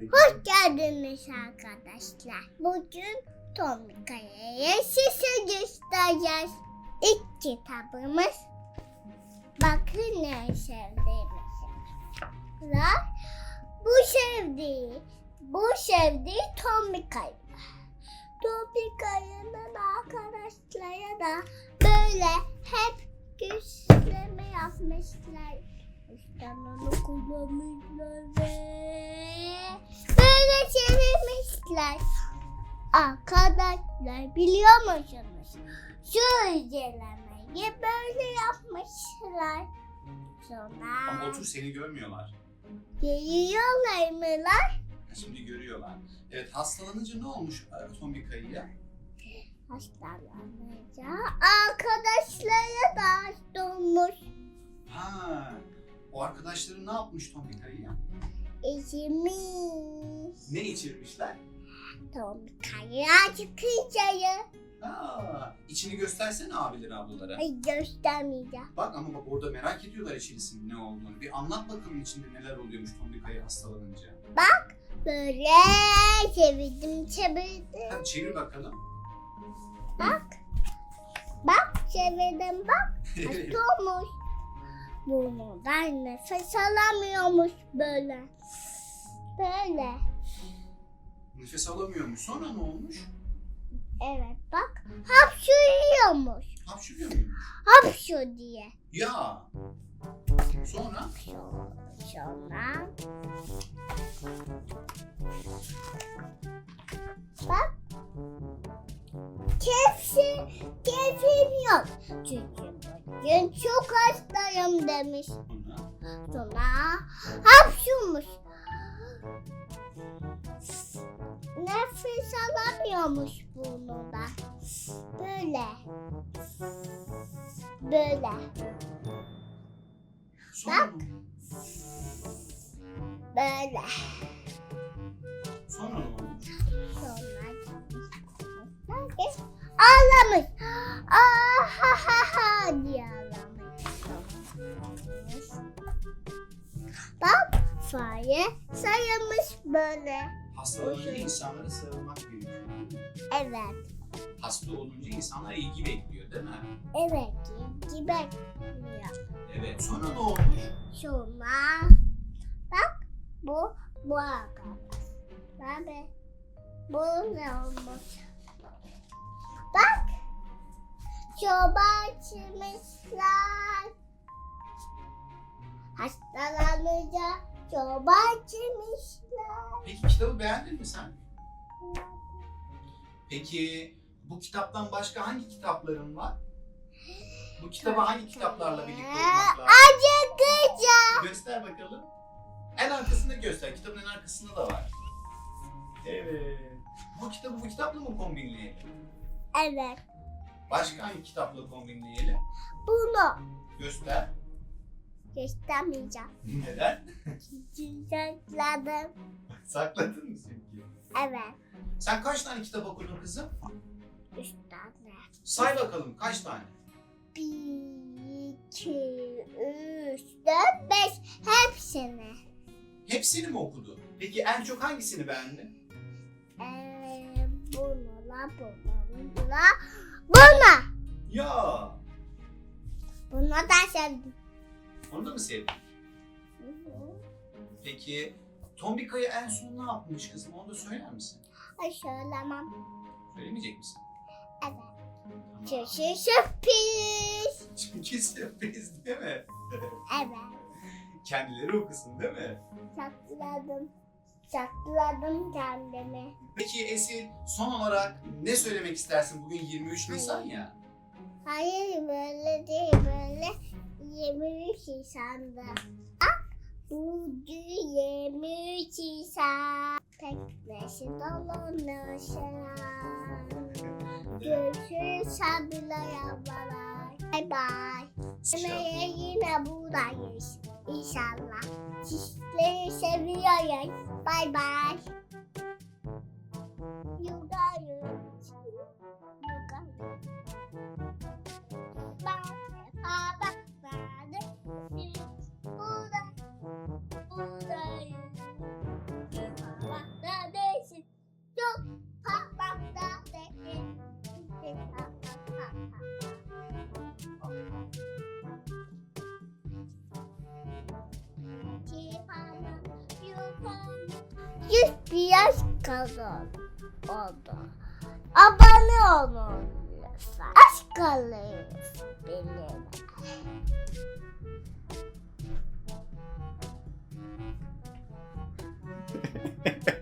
Hoş geldiniz arkadaşlar. Bugün Tomika'ya size göstereceğiz. İlk kitabımız Bakın ne sevdiğimiz. Bu sevdiği, bu sevdiği Tomika'yı. Tomika'nın arkadaşlara da böyle hep güçleme yapmışlar. Onu kullanmışlar ve böyle çevirmişler. Arkadaşlar biliyor musunuz? Şu incelemeyi böyle yapmışlar. Ama Sonra otur seni görmüyorlar. geliyorlar mılar? Ha, Şimdi görüyorlar. Evet hastalanınca ne olmuş Tommy Kayı'ya? Hastalanınca arkadaşlara o arkadaşları ne yapmış Tommy Kayı'ya? İçimiz. Ne içirmişler? Tomika'ya çıkacağız. Aa, içini göstersene abileri ablalara. Ay göstermeyeceğim. Bak ama bak orada merak ediyorlar içerisinin ne olduğunu. Bir anlat bakalım içinde neler oluyormuş Tommy Kayı hastalanınca. Böyle çevirdim çevirdim. Hadi çevir bakalım. Bak. Bak çevirdim bak. Hasta olmuş. Burnundan nefes alamıyormuş böyle. Böyle. Nefes alamıyormuş. Sonra ne olmuş? Evet bak. Hapşırıyormuş. Hapşırıyor muymuş? Hapşur diye. Ya. Sonra? Sonra demiş. Sonra? Hapşurmuş. Nefes alamıyormuş burnundan. Böyle. Böyle. Sonra, Böyle. sonra olmuş? Sonra. Ağlamış. Ah ha ha ha diye Bak fare sayılmış böyle. Hastalanınca insanlara sarılmak gerekiyor. Evet. Hasta olunca insanlar ilgi bekliyor değil mi? Evet. Gibi bekliyor. Evet. Sonra ne olmuş? Sonra bak bu bu arkadaş. Abi bu ne olmuş? Bak çorba içmişler. Hastalanınca çorba içmişler. Peki kitabı beğendin mi sen? Peki bu kitaptan başka hangi kitapların var? Bu kitabı hangi kitaplarla birlikte okumak lazım? Acıkıca. Göster bakalım. En arkasında göster. Kitabın en arkasında da var. Evet. Bu kitabı bu kitapla mı kombinleyelim? Evet. Başka hangi kitapla kombinleyelim? Bunu Göster. Göstermeyeceğim. Neden? Çiçekledim. Sakladın mı çünkü? Evet. Sen kaç tane kitap okudun kızım? Üç tane. Say bakalım kaç tane? Bir, iki, üç, dört, beş. Hepsini. Hepsini mi okudun? Peki en çok hangisini beğendin? Ee, bununla, bununla, buna. Ya. Bunu da sevdim. Onu da mı sevdin? Peki Tombika'ya en son ne yapmış kızım? Onu da söyler misin? Ay söylemem. Söylemeyecek misin? Evet. Çünkü sürpriz. Çünkü sürpriz değil mi? Evet. Kendileri okusun değil mi? Sakladım. Sakladım kendimi. Peki Esin son olarak ne söylemek istersin? Bugün 23 Nisan ya. Hayır böyle değil böyle 23 Nisan'da. Ah bugün 23 Nisan. Teknesi dolanışan. Görüşürüz abiler ablalar. Bay bay. Yemeğe yine buradayız. İnşallah. Sizleri seviyoruz. Bay bay. Yüz biraz kalın oldu. Abone olun lütfen. Aşk kalırız benimle.